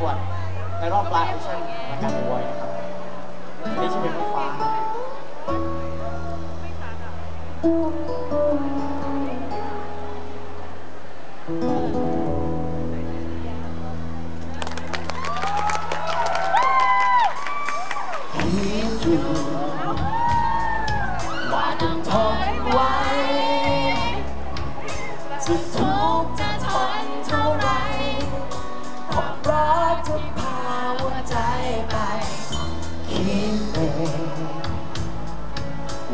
กวดในรอบปลายออดิชั่นรายการบอยนะครับนี่ชื่อเพลงฟ้าคิ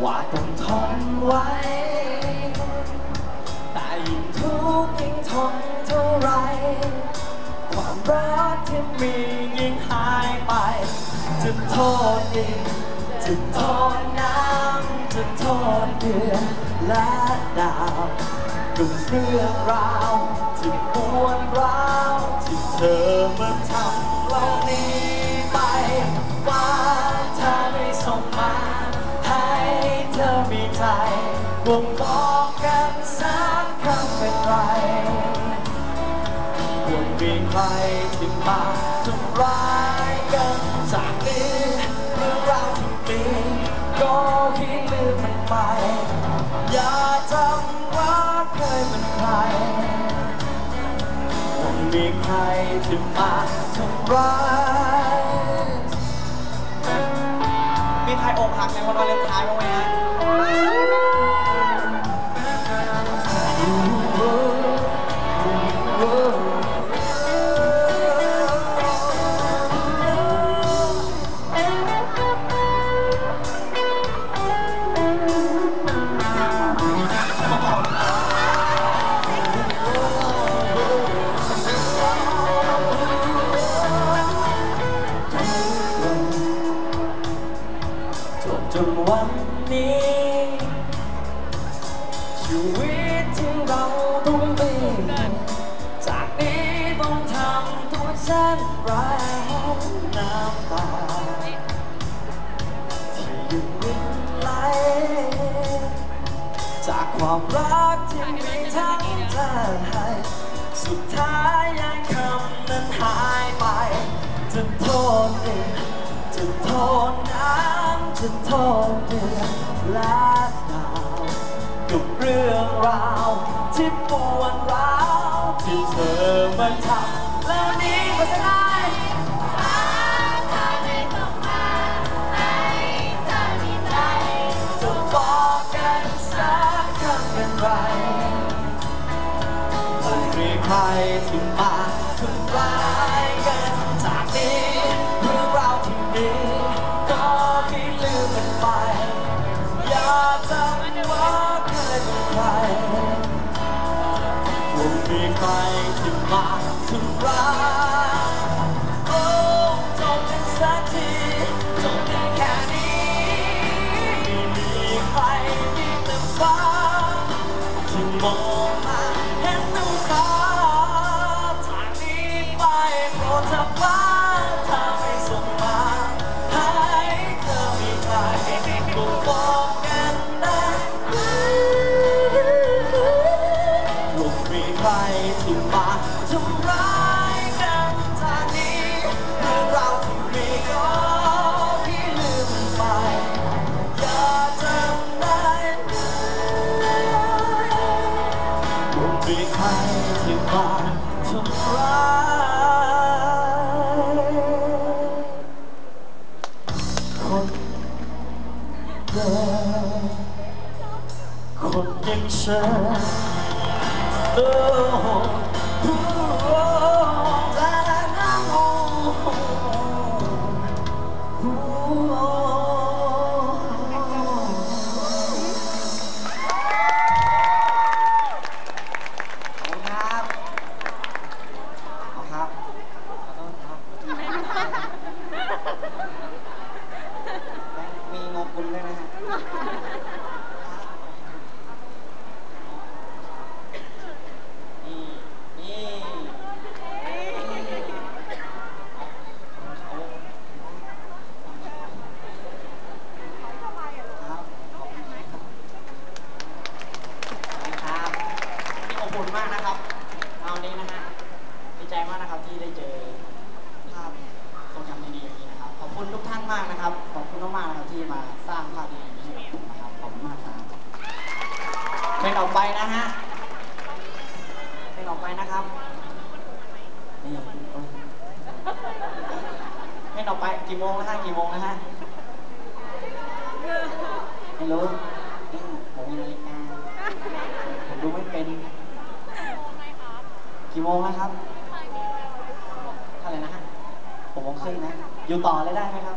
ว่าต้องทนไว้ แต่ยิ่งทุกข์ยิ่งทนเท่าไร ความรักที่มียิ่งหายไป จะโทษดินจะโทษน้ำจะโทษเดือนและดาวกับเรื่องราวที่ปวดร้าวที่เธอมาทำ มีใครที่มาทำร้ายกันจากนี้เรื่องราวที่มีก็ให้ลืมมันไป อย่าจำว่าเคยเป็นใครควรมีใครที่มาทำร้ายมีใครอกหักในวันวาเลนไทน์บ้างไหมฮะ จนวันนี้ชีวิตที่เราต้องมีจากนี้ต้องทำตัวเช่นไรน้ำตาที่ยังรินไหลจากความรักที่มีทั้งเธอให้สุดท้ายยังคำนั้นหายไปจะโทษเองจะโทษน้ำ จะโทษเดือนและดาวกับเรื่องราวที่ปวดร้าวที่เธอมาทำแล้วนี้ก็จะได้จะบอกกันสักคำเป็นไรไม่มีใครที่มาทำร้าย คนอ รู้นี่ผมมีนาฬิกาผมดูไม่เป็นกี่โมงแล้วครับเท่าไหร่นะฮะผมโมงครึ่งนะ อยู่ต่อเลยได้ไหมครับ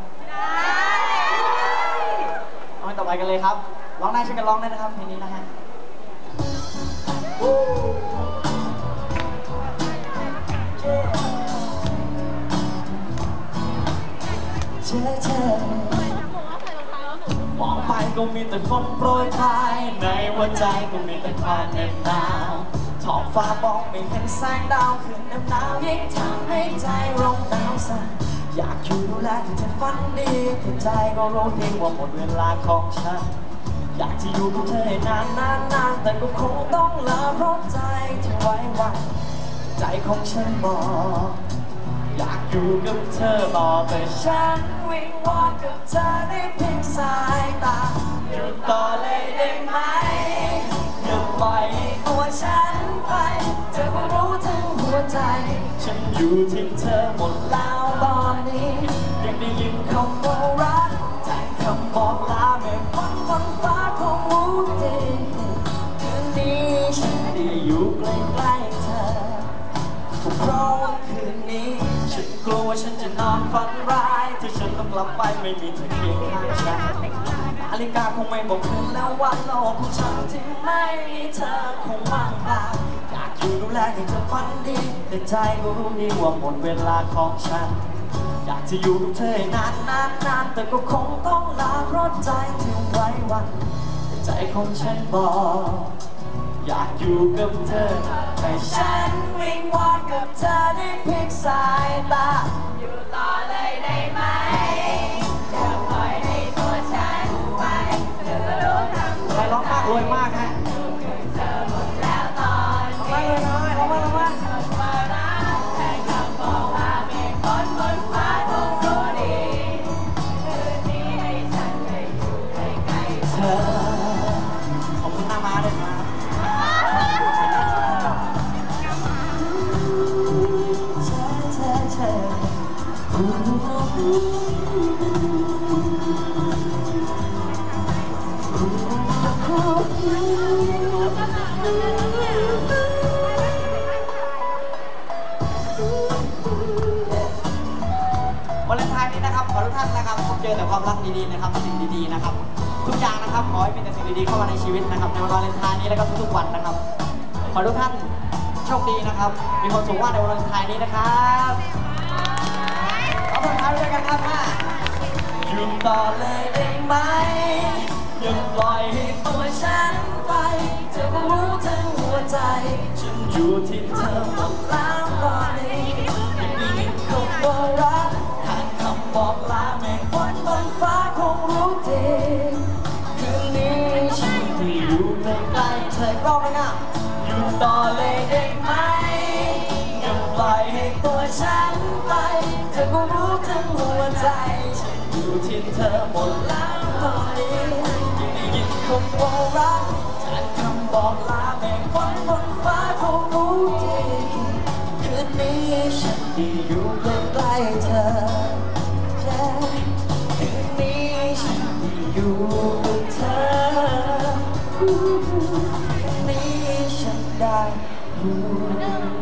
เอาไปต่อไปกันเลยครับ ร้องได้ช่วยกันร้องได้นะครับเพลงนี้นะฮะเธอเธอมองไป ก็มีแต่คนโปรยปลาย ในหัวใจก็มีแต่ความเหน็บหนาวท้องฟ้ามองไม่เห็นแสงดาวคืนน้ำหนาวยิ่งทำให้ใจร้องหนาวสั่นอยากอยู่ดูแลที่จะฝันดีแต่ใจก็รู้เพียงว่าหมดเวลาของฉัน อยากจะอยู่กับเธอให้นานนานนานแต่ก็คงต้องลาเพราะใจที่ไว้วันใจของฉันบอกอยากอยู่กับเธอต่อแต่ฉันวิงวอนกับเธอได้เพียงสายตา หยุดต่อเลยได้ไหมอยุดปล่อยให้ตัวฉันไป เธอก็รู้ทั้งหัวใจ ฉันอยู่ที่เธอหมดแล้วตอนนี้ ยังได้ยินคำว่ารักแทนคำบอกลา กลัวว่าฉันจะนอนฝันร้ายถ้าฉันต้องกลับไปไม่มีเธอเคียงข้างฉันนาฬิกาคงไม่บอกคืนแล้วว่าโลกของฉันที่ไม่มีเธอคงว่างเปล่าอยากอยู่ดูแลให้เธอฝันดีแต่ใจรู้ดีว่าหมดเวลาของฉัน อยากจะอยู่กับเธอนานนานนานแต่ก็คงต้องลาเพราะใจที่ไว้วันใจของฉันบอก อยากอยู่กับเธอ แต่ฉันวิงวอนกับเธอได้เพียงสายตา อยู่ต่อเลยได้ไหมอย่าปล่อยให้ตัวฉันไปเธอก็รู้ทำใครวร้องมากรวยมากฮะ วาเลนไทน์นี้นะครับขอทุกท่านนะครับพบเจอแต่ความรักดีๆนะครับสิ่งดีๆนะครับ ทุกอย่างนะครับขอให้มีแต่สิ่งดีๆเข้ามาในชีวิตนะครับในวันวาเลนไทน์นี้แล้วก็ทุกๆวันนะครับ ขอทุกท่านโชคดีนะครับ มีความสุขมาในวันวาเลนไทน์นี้นะครับเอาสุดท้ายไปด้วยกันครับห้าหยุดต่อเลยได้ไหมหยุดปล่อยให้ตัวฉันไปเธอก็รู้ทั้งหัวใจ ฉันอยู่ที่เธอ รองเลยนะอยู่ต่อเลยได้ไหมอย่าปล่อยให้ตัวฉันไปเธอก็รู้ทั้งหัวใจฉันอยู่ที่เธอหมดแล้วตอนนี้ยังได้ยินคำว่ารักแทนคำบอกลาแม่งวันบนฟ้าคงรู้ดีคืนนี้ฉันได้อยู่ น